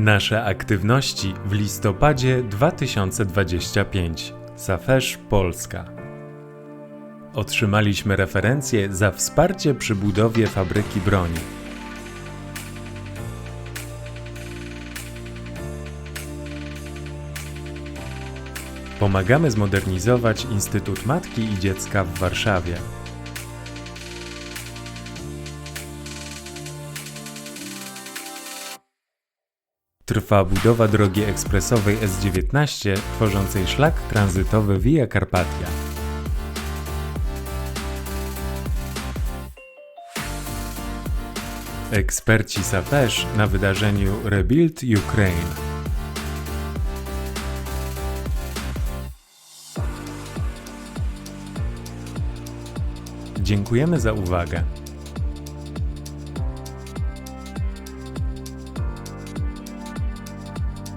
Nasze aktywności w listopadzie 2025. Safeż Polska. Otrzymaliśmy referencję za wsparcie przy budowie fabryki broni. Pomagamy zmodernizować Instytut Matki i Dziecka w Warszawie. Trwa budowa drogi ekspresowej S19 tworzącej szlak tranzytowy Via Carpatia. Eksperci Safeż na wydarzeniu Rebuild Ukraine. Dziękujemy za uwagę.